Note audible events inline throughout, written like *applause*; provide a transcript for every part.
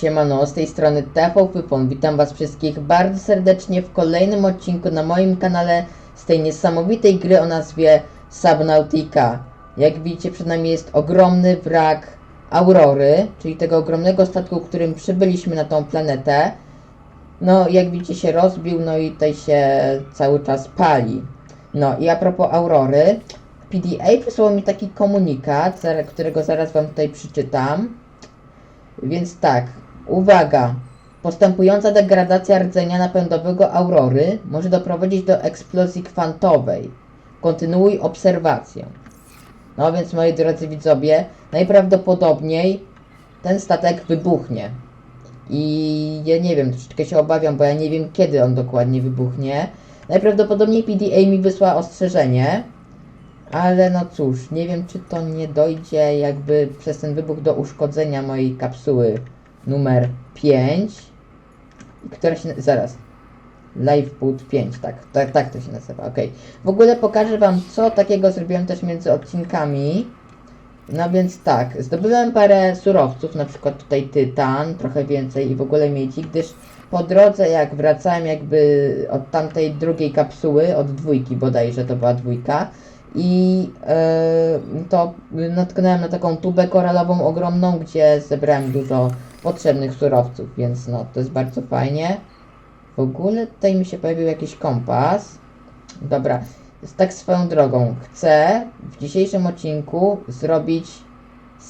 Siemano, z tej strony TV Wypon. Witam was wszystkich bardzo serdecznie w kolejnym odcinku na moim kanale z tej niesamowitej gry o nazwie Subnautica. Jak widzicie przed nami jest ogromny wrak Aurory, czyli tego ogromnego statku, którym przybyliśmy na tą planetę. No, jak widzicie się rozbił, no i tutaj się cały czas pali. No i a propos Aurory, PDA przysłał mi taki komunikat, którego zaraz wam tutaj przeczytam. Więc tak, uwaga. Postępująca degradacja rdzenia napędowego Aurory może doprowadzić do eksplozji kwantowej. Kontynuuj obserwację. No więc moi drodzy widzowie, najprawdopodobniej ten statek wybuchnie. I ja nie wiem, troszeczkę się obawiam, bo ja nie wiem kiedy on dokładnie wybuchnie. Najprawdopodobniej PDA mi wysła ostrzeżenie. Ale no cóż, nie wiem czy to nie dojdzie jakby przez ten wybuch do uszkodzenia mojej kapsuły numer 5, która się... zaraz. Lifeboot 5, tak, tak, tak to się nazywa, okej. W ogóle pokażę wam co takiego zrobiłem też między odcinkami. No więc tak, zdobyłem parę surowców, na przykład tutaj tytan, trochę więcej i w ogóle miedzi, gdyż po drodze jak wracałem jakby od tamtej drugiej kapsuły, od dwójki bodajże to była dwójka, i e, to natknąłem na taką tubę koralową ogromną, gdzie zebrałem dużo potrzebnych surowców, więc no to jest bardzo fajnie. W ogóle tutaj mi się pojawił jakiś kompas. Dobra, tak swoją drogą. Chcę w dzisiejszym odcinku zrobić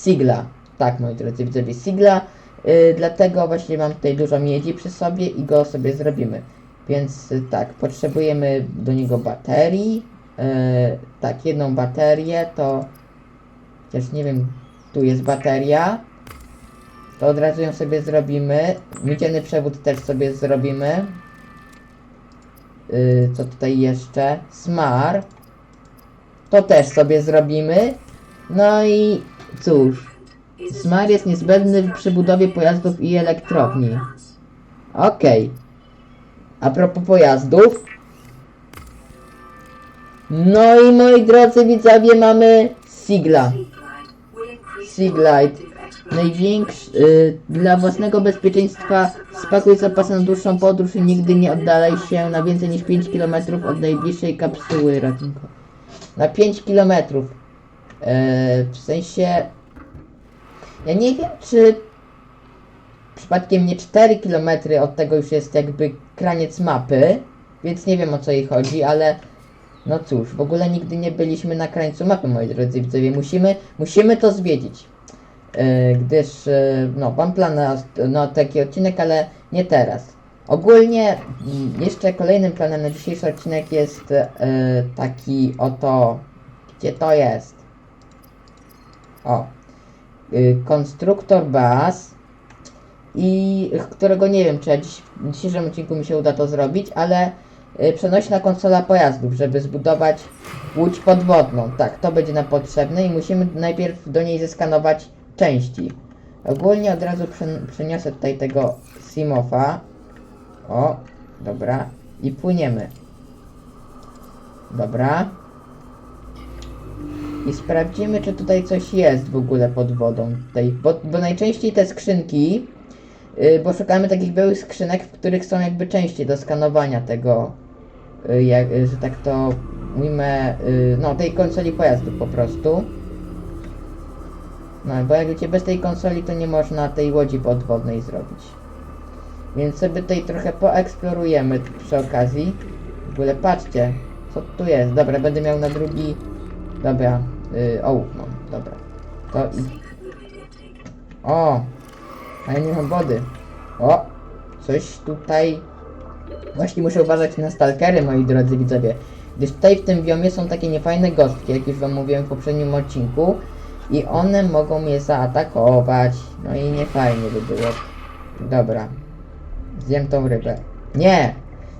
sigla. Tak, moi drodzy widzowie, sigla. y, dlatego właśnie mam tutaj dużo miedzi przy sobie i go sobie zrobimy. Więc y, tak, potrzebujemy do niego baterii. y, tak, jedną baterię to. Chociaż nie wiem, tu jest bateria. To od razu ją sobie zrobimy. Miedziany przewód też sobie zrobimy. Yy, co tutaj jeszcze? Smar. To też sobie zrobimy. No i cóż. Smar jest niezbędny przy budowie pojazdów i elektrowni. Okej. A propos pojazdów. No i moi drodzy widzowie mamy Sigla. Seaglide. Największy, y, dla własnego bezpieczeństwa spakuj zapasy na dłuższą podróż i nigdy nie oddalaj się na więcej niż 5 km od najbliższej kapsuły ratunkowej. Na 5 km. E, w sensie... Ja nie wiem, czy przypadkiem nie 4 km od tego już jest jakby kraniec mapy, więc nie wiem o co jej chodzi, ale no cóż, w ogóle nigdy nie byliśmy na krańcu mapy, moi drodzy widzowie. Musimy, musimy to zwiedzić. E, gdyż, e, no, mam plan na, na taki odcinek, ale nie teraz. Ogólnie, mm, jeszcze kolejnym planem na dzisiejszy odcinek jest e, taki oto, gdzie to jest? O, konstruktor baz i którego nie wiem, czy ja dziś, w dzisiejszym odcinku mi się uda to zrobić, ale przenośna konsola pojazdów, żeby zbudować łódź podwodną. Tak, to będzie nam potrzebne i musimy najpierw do niej zeskanować części. Ogólnie od razu przen- przeniosę tutaj tego Simofa. O, dobra. I płyniemy. Dobra. I sprawdzimy, czy tutaj coś jest w ogóle pod wodą. Tutaj, bo, bo najczęściej te skrzynki, yy, bo szukamy takich białych skrzynek, w których są jakby części do skanowania tego, yy, jak, yy, że tak to ujmę, yy, no tej konsoli pojazdów po prostu. No, bo jak wiecie, bez tej konsoli to nie można tej łodzi podwodnej zrobić. Więc sobie tutaj trochę poeksplorujemy przy okazji. W ogóle patrzcie, co tu jest. Dobra, będę miał na drugi... Dobra, yy, ołów mam, dobra. To i... O! A ja nie mam wody. O! Coś tutaj... Właśnie muszę uważać na stalkery, moi drodzy widzowie. Gdyż tutaj w tym biomie są takie niefajne gostki, jak już wam mówiłem w poprzednim odcinku. I one mogą mnie zaatakować. No i nie fajnie by było. Dobra. Zjem tą rybę. Nie!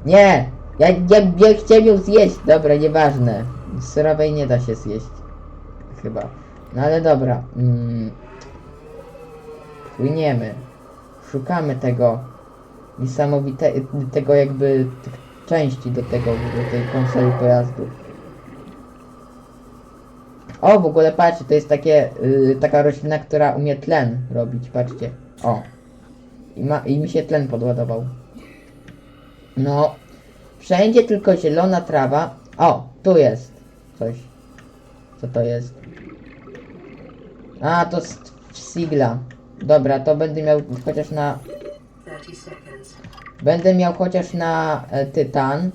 Nie! Ja, ja, ja chciałem ją zjeść. Dobra, nieważne. Surowej nie da się zjeść. Chyba. No ale dobra. Mm. Płyniemy. Szukamy tego niesamowite, tego jakby części do tego, do tej konsoli pojazdów. O, w ogóle patrzcie, to jest takie, y, taka roślina, która umie tlen robić, patrzcie. O. I, ma, I mi się tlen podładował. No. Wszędzie tylko zielona trawa. O, tu jest coś. Co to jest? A, to jest sigla. Dobra, to będę miał chociaż na 30 seconds. Będę miał chociaż na e, tytan.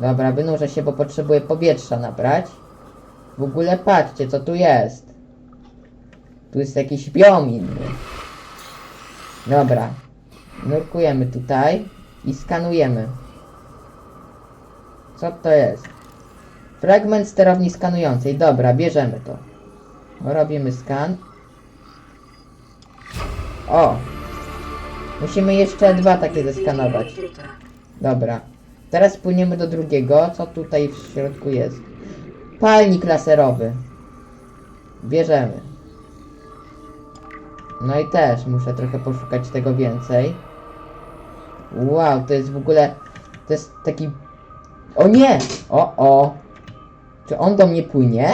Dobra, wynurzę się, bo potrzebuję powietrza nabrać. W ogóle patrzcie, co tu jest. Tu jest jakiś biom. Dobra. Nurkujemy tutaj i skanujemy. Co to jest? Fragment sterowni skanującej. Dobra, bierzemy to. Robimy skan. O, Musimy jeszcze dwa takie zeskanować. Dobra. Teraz płyniemy do drugiego. Co tutaj w środku jest? Palnik laserowy. Bierzemy. No i też muszę trochę poszukać tego więcej. Wow, to jest w ogóle... To jest taki... O nie! O, o! Czy on do mnie płynie?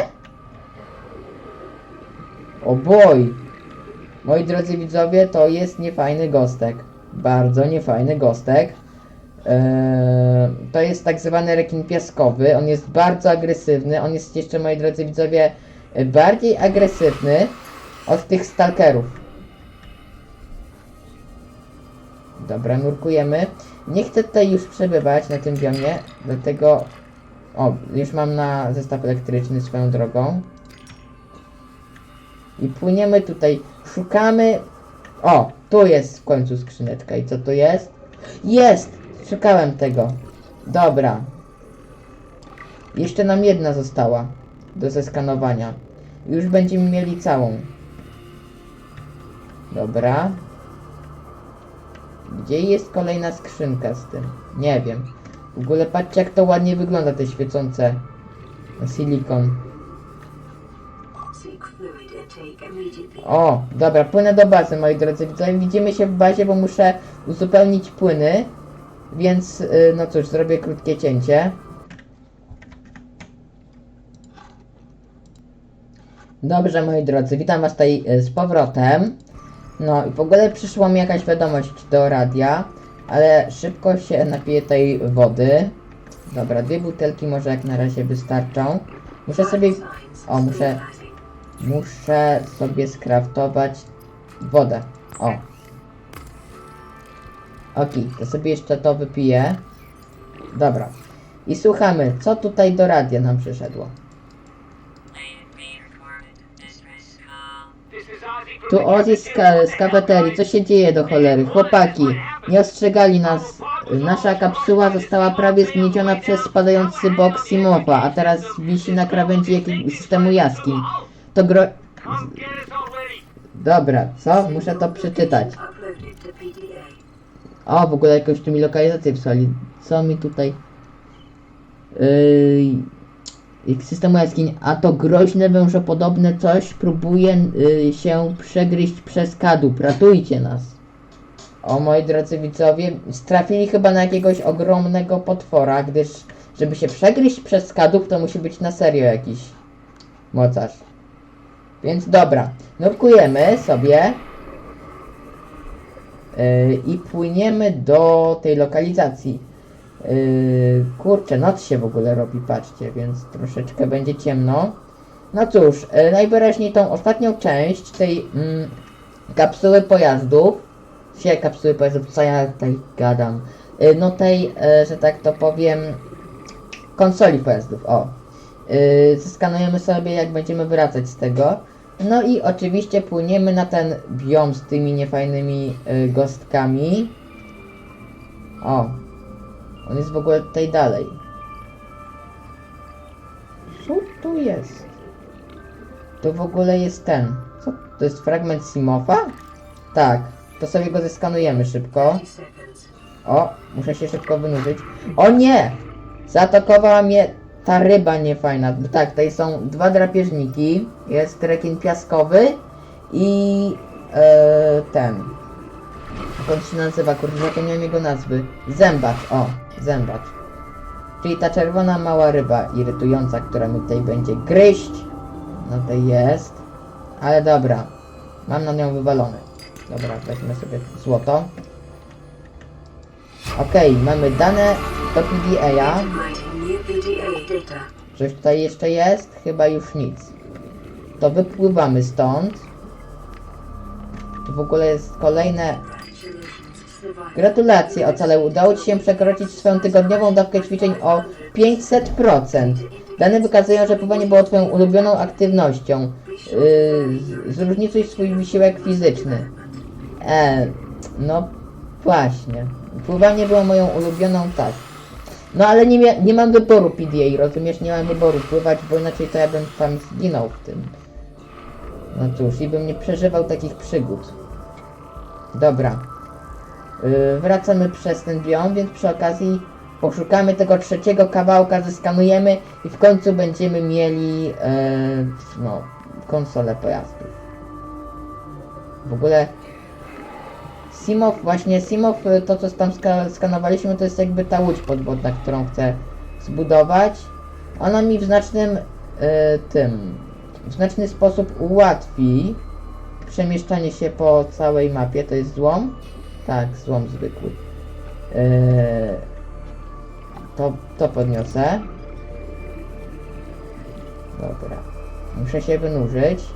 O boj! Moi drodzy widzowie, to jest niefajny gostek. Bardzo niefajny gostek. Eee, to jest tak zwany rekin piaskowy. On jest bardzo agresywny. On jest jeszcze, moi drodzy widzowie, bardziej agresywny od tych stalkerów. Dobra, nurkujemy. Nie chcę tutaj już przebywać na tym biomie, dlatego... O, już mam na zestaw elektryczny swoją drogą. I płyniemy tutaj, szukamy. O, tu jest w końcu skrzyneczka. I co tu jest? Jest! Szukałem tego. Dobra. Jeszcze nam jedna została do zeskanowania. Już będziemy mieli całą. Dobra. Gdzie jest kolejna skrzynka z tym? Nie wiem. W ogóle patrzcie jak to ładnie wygląda te świecące silikon. O, dobra, płynę do bazy, moi drodzy widzowie. Widzimy się w bazie, bo muszę uzupełnić płyny. Więc, y, no cóż, zrobię krótkie cięcie. Dobrze, moi drodzy, witam was tutaj y, z powrotem. No i w ogóle przyszła mi jakaś wiadomość do radia, ale szybko się napiję tej wody. Dobra, dwie butelki może jak na razie wystarczą. Muszę sobie... O, muszę... Muszę sobie skraftować wodę. O. Okej, to sobie jeszcze to wypiję. Dobra. I słuchamy, co tutaj do radia nam przyszedło. Tu Ozzy z, ka- z kafeterii, co się dzieje do cholery? Chłopaki, nie ostrzegali nas. Nasza kapsuła została prawie zgnieciona przez spadający bok Simowa, a teraz wisi na krawędzi jakiegoś systemu jaskiń. To gro... Dobra, co? Muszę to przeczytać. O, w ogóle jakąś tu mi lokalizację wysłali. Co mi tutaj... Yy... Systemu jaskiń, a to groźne wężopodobne coś próbuje yy, się przegryźć przez kadłub. Ratujcie nas. O moi drodzy widzowie, strafili chyba na jakiegoś ogromnego potwora, gdyż żeby się przegryźć przez kadłub, to musi być na serio jakiś mocarz. Więc dobra, nurkujemy sobie. Yy, i płyniemy do tej lokalizacji. Yy, kurczę, noc się w ogóle robi, patrzcie, więc troszeczkę będzie ciemno. No cóż, yy, najwyraźniej tą ostatnią część tej mm, kapsuły pojazdów, się kapsuły pojazdów, co ja tutaj gadam, no tej, że tak to powiem, konsoli pojazdów, o. Zeskanujemy sobie, jak będziemy wracać z tego. No i oczywiście płyniemy na ten biom z tymi niefajnymi y, gostkami. O, on jest w ogóle tutaj dalej. Co tu jest? To w ogóle jest ten. Co? To jest fragment Simofa? Tak, to sobie go zeskanujemy szybko. 30 seconds. O, muszę się szybko wynurzyć. O nie! Zaatakowała mnie ta ryba niefajna. Tak, tutaj są dwa drapieżniki. Jest rekin piaskowy i e, ten. Jak on się nazywa? Kurde, zapomniałem jego nazwy. Zębacz, o, zębacz. Czyli ta czerwona mała ryba irytująca, która mi tutaj będzie gryźć. No to jest. Ale dobra. Mam na nią wywalone. Dobra, weźmy sobie złoto. Okej, mamy dane do PDA. Coś tutaj jeszcze jest? Chyba już nic. To wypływamy stąd. Tu w ogóle jest kolejne... Gratulacje, ocalał. Udało Ci się przekroczyć swoją tygodniową dawkę ćwiczeń o 500%. Dane wykazują, że pływanie było Twoją ulubioną aktywnością. Yy, zróżnicuj swój wysiłek fizyczny. E, no właśnie. Pływanie było moją ulubioną, tak. No ale nie, mia- nie mam wyboru PDA, rozumiesz? Nie mam wyboru pływać, bo inaczej to ja bym tam zginął w tym. No cóż, i bym nie przeżywał takich przygód. Dobra. Yy, wracamy przez ten biom, więc przy okazji poszukamy tego trzeciego kawałka, zeskanujemy i w końcu będziemy mieli yy, no, konsolę pojazdów. W ogóle Simow, właśnie Simow, y, to co tam ska skanowaliśmy, to jest jakby ta łódź podwodna, którą chcę zbudować. Ona mi w znacznym y, tym, w znaczny sposób ułatwi przemieszczanie się po całej mapie. To jest złom? Tak, złom zwykły. Yy, to, to podniosę. Dobra. Muszę się wynurzyć.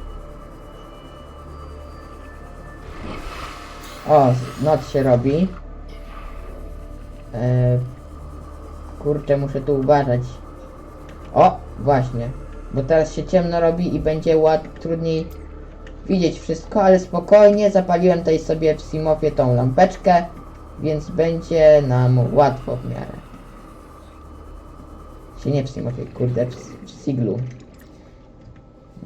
O, noc się robi. Yy, kurczę, muszę tu uważać. O, właśnie. Bo teraz się ciemno robi i będzie łat trudniej widzieć wszystko, ale spokojnie zapaliłem tutaj sobie w Simowie tą lampeczkę, więc będzie nam łatwo w miarę. Się nie w Simowie, kurde, w Siglu.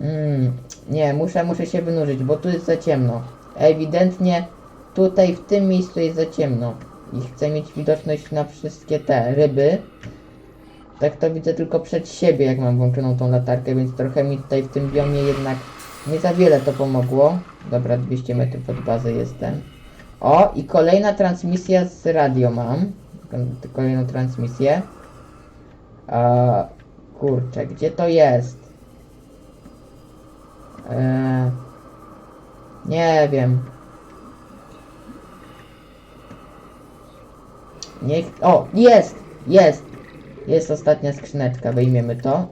Mm, nie, muszę, muszę się wynurzyć, bo tu jest za ciemno. Ewidentnie tutaj w tym miejscu jest za ciemno. I chcę mieć widoczność na wszystkie te ryby. Tak to widzę tylko przed siebie, jak mam włączoną tą latarkę, więc trochę mi tutaj w tym biomie jednak nie za wiele to pomogło. Dobra, 200 metrów od bazy jestem. O, i kolejna transmisja z radio mam. Kolejną transmisję. Kurczę, gdzie to jest? Eee, nie wiem. Niech. O, jest! Jest! Jest ostatnia skrzyneczka, wyjmiemy to.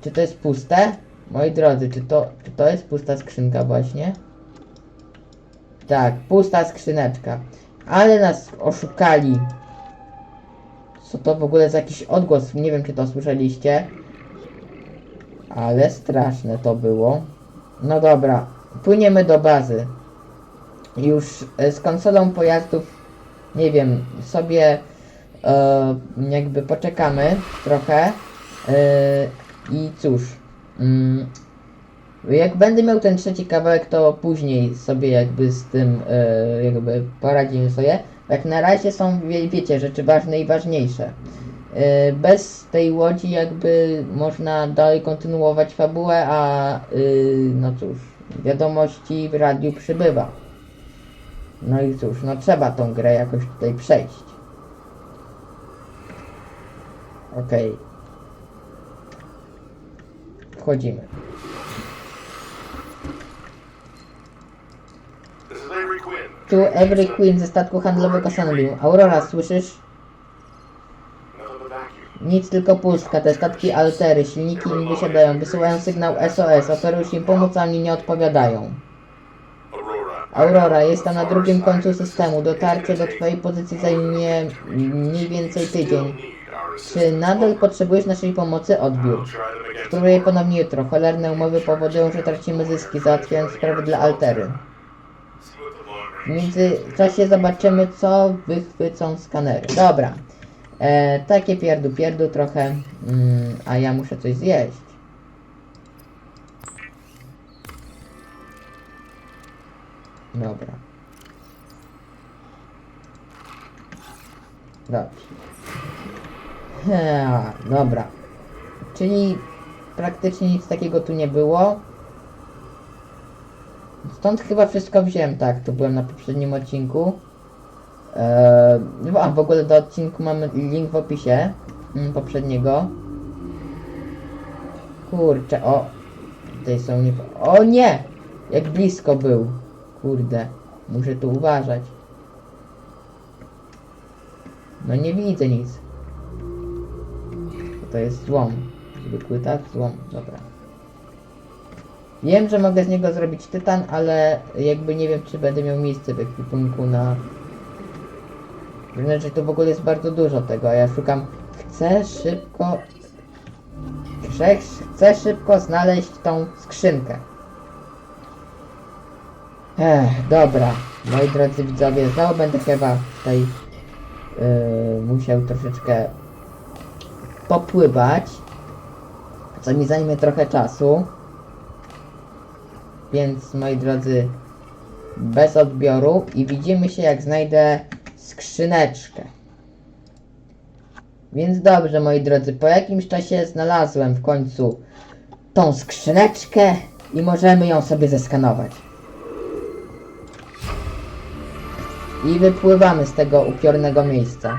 Czy to jest puste? Moi drodzy, czy to, czy to jest pusta skrzynka właśnie? Tak, pusta skrzyneczka. Ale nas oszukali. Co to w ogóle za jakiś odgłos? Nie wiem, czy to słyszeliście. Ale straszne to było. No dobra, płyniemy do bazy. Już e, z konsolą pojazdów, nie wiem, sobie e, jakby poczekamy trochę. E, I cóż, mm, jak będę miał ten trzeci kawałek, to później sobie jakby z tym e, jakby poradzimy sobie. Jak na razie są, wie, wiecie, rzeczy ważne i ważniejsze. E, bez tej łodzi jakby można dalej kontynuować fabułę, a y, no cóż, wiadomości w radiu przybywa. No i cóż, no trzeba tą grę jakoś tutaj przejść. Okej. Wchodzimy. Avery Quinn. Tu Every Queen ze statku handlowego Sunbeam. Aurora, słyszysz? Nic, tylko pustka. Te statki Altery, silniki im wysiadają, wysyłają sygnał SOS. Oferujesz im pomóc, a oni nie odpowiadają. Aurora. Jestem na drugim końcu systemu. Dotarcie do twojej pozycji zajmie mniej więcej tydzień. Czy nadal potrzebujesz naszej pomocy? Odbiór. Spróbuję ponownie jutro. Cholerne umowy powodują, że tracimy zyski, załatwiając sprawy dla Altery. W międzyczasie zobaczymy, co wychwycą skanery. Dobra. E, takie pierdu pierdu trochę. Mm, a ja muszę coś zjeść. Dobra. Dobrze. Ha, dobra. Czyli praktycznie nic takiego tu nie było. Stąd chyba wszystko wziąłem, tak, tu byłem na poprzednim odcinku. Eee, a w ogóle do odcinku mamy link w opisie mm, poprzedniego. Kurczę, o. Tutaj są nie... O nie! Jak blisko był. Kurde. Muszę tu uważać. No nie widzę nic. To jest złom. Zwykły tak? Złom. Dobra. Wiem, że mogę z niego zrobić tytan, ale jakby nie wiem, czy będę miał miejsce w ekwipunku na... Znaczy, tu w ogóle jest bardzo dużo tego, a ja szukam... Chcę szybko... Chcę, chcę szybko znaleźć tą skrzynkę. Ech, dobra. Moi drodzy widzowie, znowu będę chyba tutaj yy, musiał troszeczkę popływać. Co mi zajmie trochę czasu. Więc moi drodzy, bez odbioru i widzimy się jak znajdę skrzyneczkę. Więc dobrze moi drodzy, po jakimś czasie znalazłem w końcu tą skrzyneczkę i możemy ją sobie zeskanować. I wypływamy z tego upiornego miejsca.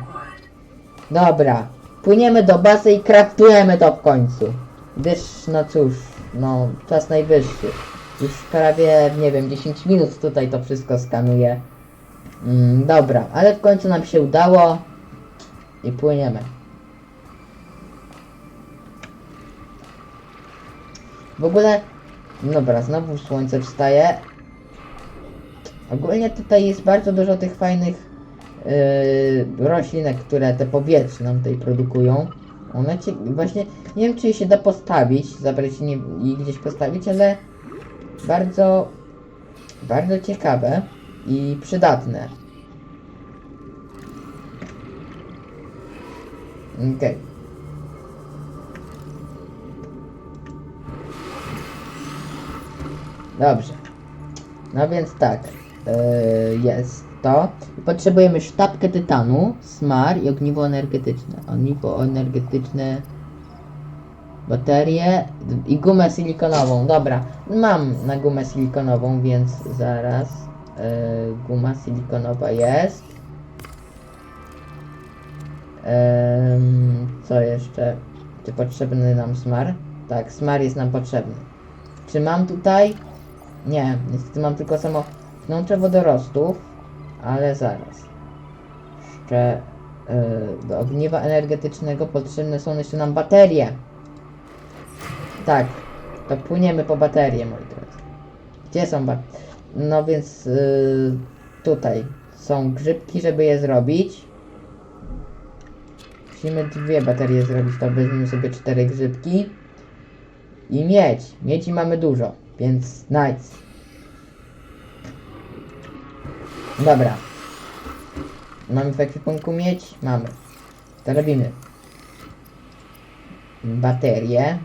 Dobra, płyniemy do bazy i kraftujemy to w końcu. Gdyż, no cóż, no, czas najwyższy. Już prawie, nie wiem, 10 minut tutaj to wszystko skanuję. Mm, dobra, ale w końcu nam się udało. I płyniemy. W ogóle, dobra, znowu słońce wstaje. Ogólnie tutaj jest bardzo dużo tych fajnych yy, roślinek, które te powietrze nam tutaj produkują. One cię, właśnie, nie wiem czy je się da postawić, zabrać i gdzieś postawić, ale bardzo, bardzo ciekawe i przydatne. Okej. Dobrze. No więc tak, jest to. Potrzebujemy sztabkę tytanu, smar i ogniwo energetyczne. Ogniwo energetyczne, baterie i gumę silikonową. Dobra, mam na gumę silikonową, więc zaraz yy, guma silikonowa jest. Co jeszcze? Czy potrzebny nam smar? Tak, smar jest nam potrzebny. Czy mam tutaj? Nie, niestety mam tylko samo wnątrze wodorostów, ale zaraz. Jeszcze yy, do ogniwa energetycznego potrzebne są jeszcze nam baterie. Tak, to płyniemy po baterie, moi drodzy. Gdzie są baterie? No więc yy, tutaj są grzybki, żeby je zrobić. Musimy dwie baterie zrobić, to weźmiemy sobie cztery grzybki. I miedź. Miedzi mamy dużo, więc nice. Dobra. Mamy w ekwipunku miedź? Mamy. To robimy. Baterie.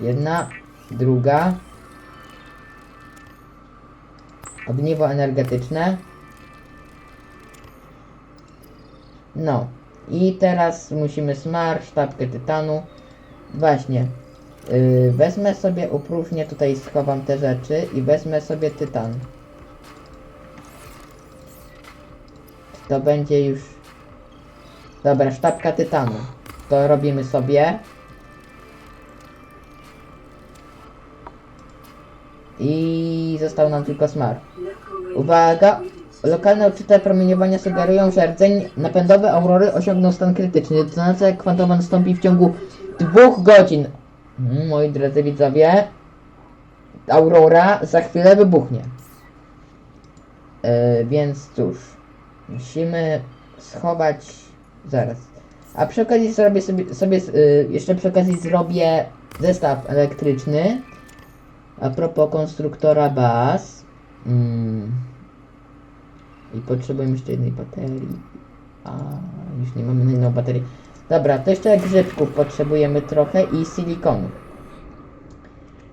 Jedna, druga. Ogniwo energetyczne. No. I teraz musimy smar, sztabkę tytanu. Właśnie. Yy, wezmę sobie, upróżnię tutaj schowam te rzeczy i wezmę sobie tytan. To będzie już... Dobra, sztabka tytanu. To robimy sobie. I został nam tylko smar. Uwaga! Lokalne odczyte promieniowania sugerują, że rdzeń napędowy Aurory osiągnął stan krytyczny. Detonacja kwantowa nastąpi w ciągu dwóch godzin. Mm, moi drodzy widzowie, Aurora za chwilę wybuchnie. E, więc cóż, musimy schować zaraz. A przy okazji zrobię sobie, sobie y, jeszcze przy okazji zrobię zestaw elektryczny. A propos konstruktora baz. Mm. I potrzebujemy jeszcze jednej baterii. A już nie mamy inną baterię. Dobra, to jeszcze grzybków potrzebujemy trochę i silikonu.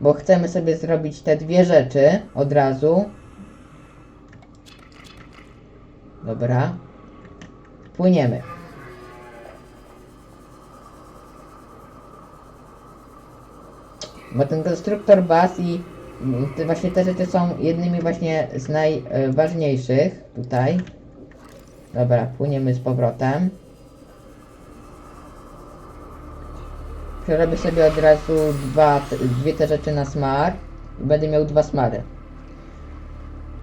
Bo chcemy sobie zrobić te dwie rzeczy od razu. Dobra. Płyniemy. Bo ten konstruktor baz i te, właśnie te rzeczy są jednymi właśnie z najważniejszych tutaj. Dobra, płyniemy z powrotem. Przerobię sobie od razu dwa, dwie te rzeczy na smar i będę miał dwa smary.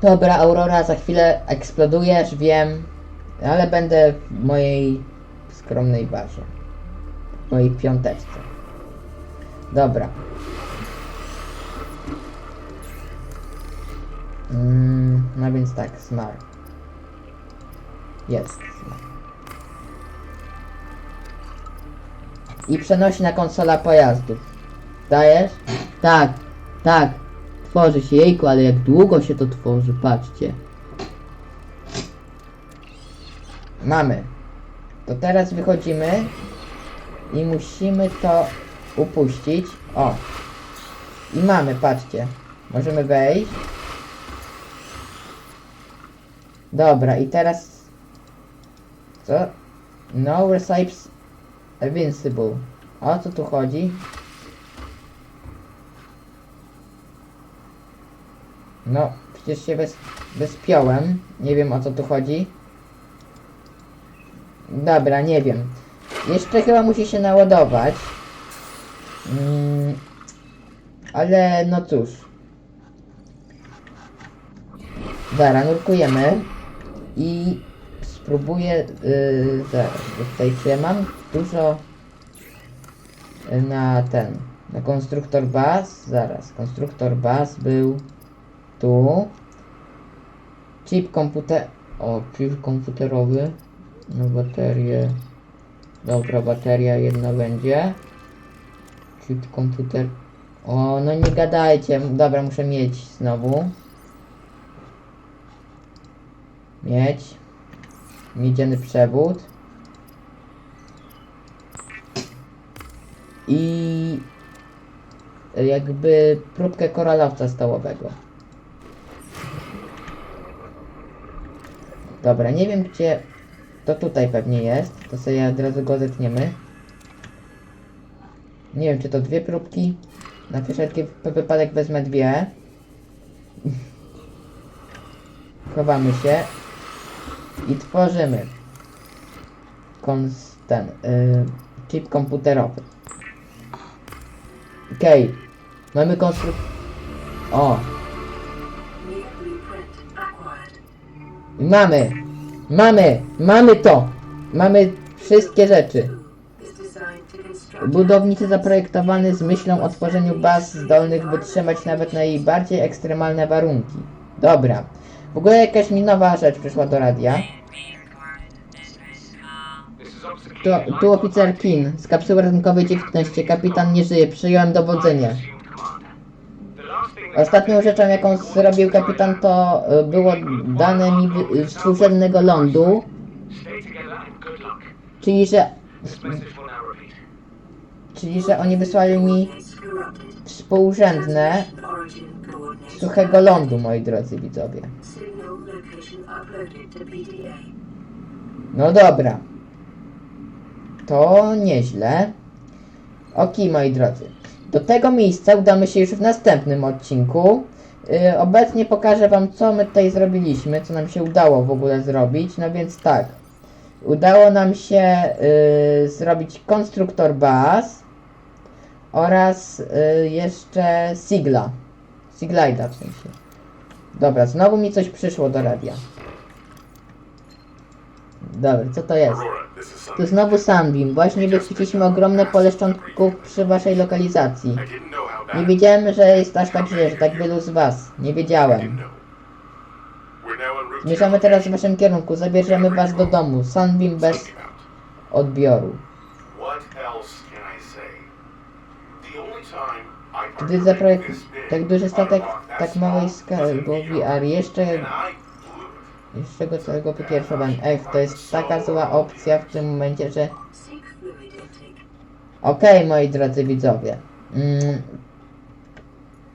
Dobra, Aurora, za chwilę eksplodujesz, wiem, ale będę w mojej skromnej barze. W mojej piąteczce. Dobra. Mm, no więc tak, smar. Jest. smar. I przenosi na konsola pojazdów. Dajesz? Tak, tak. Tworzy się, jejku, ale jak długo się to tworzy, patrzcie. Mamy. To teraz wychodzimy i musimy to upuścić. O. I mamy, patrzcie. Możemy wejść. Dobra, i teraz... Co? No recipes invincible. O co tu chodzi? No, przecież się bez, bezpiąłem. Nie wiem o co tu chodzi. Dobra, nie wiem. Jeszcze chyba musi się naładować. Mm, ale no cóż. Dobra, nurkujemy. I spróbuję. Yy, bo tutaj mam dużo y, na ten. Na konstruktor baz. Zaraz, konstruktor baz był tu. Chip komputer. O, chip komputerowy. No baterię. Dobra, bateria jedna będzie. Chip komputer. O, no nie gadajcie. Dobra, muszę mieć znowu. Mieć. Miedziany przewód. I jakby próbkę koralowca stołowego. Dobra, nie wiem gdzie. To tutaj pewnie jest. To sobie od razu go zetniemy. Nie wiem czy to dwie próbki. Na wszelki wypadek wezmę dwie. *laughs* Chowamy się. I tworzymy. Ten. y, chip komputerowy. Okej. Mamy konstruk... O! Mamy! Mamy! Mamy to! Mamy wszystkie rzeczy. Budowniczy zaprojektowany z myślą o tworzeniu baz zdolnych wytrzymać nawet najbardziej ekstremalne warunki. Dobra. W ogóle jakaś mi nowa rzecz przyszła do radia. Tu, tu oficer Kin z kapsuły ratunkowej 19. Kapitan nie żyje. Przyjąłem dowodzenie. Ostatnią rzeczą jaką zrobił kapitan to y, było dane mi wy- współrzędnego lądu. Czyli że, czyli że oni wysłali mi. Współrzędne suchego lądu, moi drodzy widzowie. No dobra. To nieźle. Okej, moi drodzy. Do tego miejsca udamy się już w następnym odcinku. Yy, obecnie pokażę wam, co my tutaj zrobiliśmy, co nam się udało w ogóle zrobić. No więc tak. Udało nam się yy, zrobić konstruktor baz oraz yy, jeszcze Sigla. Siglida w sensie. Dobra, znowu mi coś przyszło do radia. Dobra, co to jest? Tu znowu Sunbeam. Właśnie wychwyciliśmy ogromne pole szczątków przy waszej lokalizacji. Nie wiedziałem, że jest aż tak źle, że tak wielu z was. Nie wiedziałem. Zmierzamy teraz w waszym kierunku. Zabierzemy was do domu. Sunbeam bez odbioru. Gdy bid, Tak duży statek, tak małej Pacific VR jeszcze... Jeszcze go całego pokierowałem. Ech, to jest taka zła opcja w tym momencie, że... Okej, moi drodzy widzowie. Mm,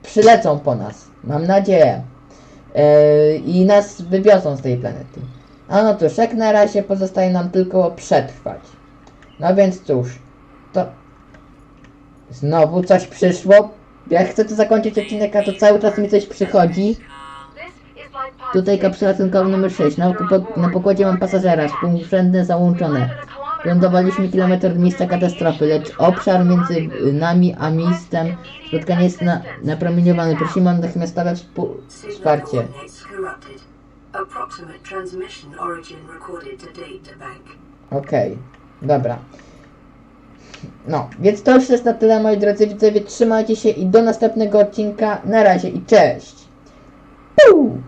przylecą po nas. Mam nadzieję. Yy, I nas wywiozą z tej planety. A no cóż, jak na razie pozostaje nam tylko przetrwać. No więc cóż, to... Znowu coś przyszło. Jak chcę to zakończyć odcinek, a to cały czas mi coś przychodzi. Tutaj kapsuła tynkowa numer 6. Na, na pokładzie mam pasażera. Współrzędne załączone. Lądowaliśmy kilometr od miejsca katastrofy, lecz obszar między nami a miejscem spotkania jest na, napromieniowany. Prosimy o natychmiastowe wsparcie. coordinates corrupted. Approximate No, więc to już jest na tyle, moi drodzy widzowie. Trzymajcie się i do następnego odcinka. Na razie i cześć! Puu!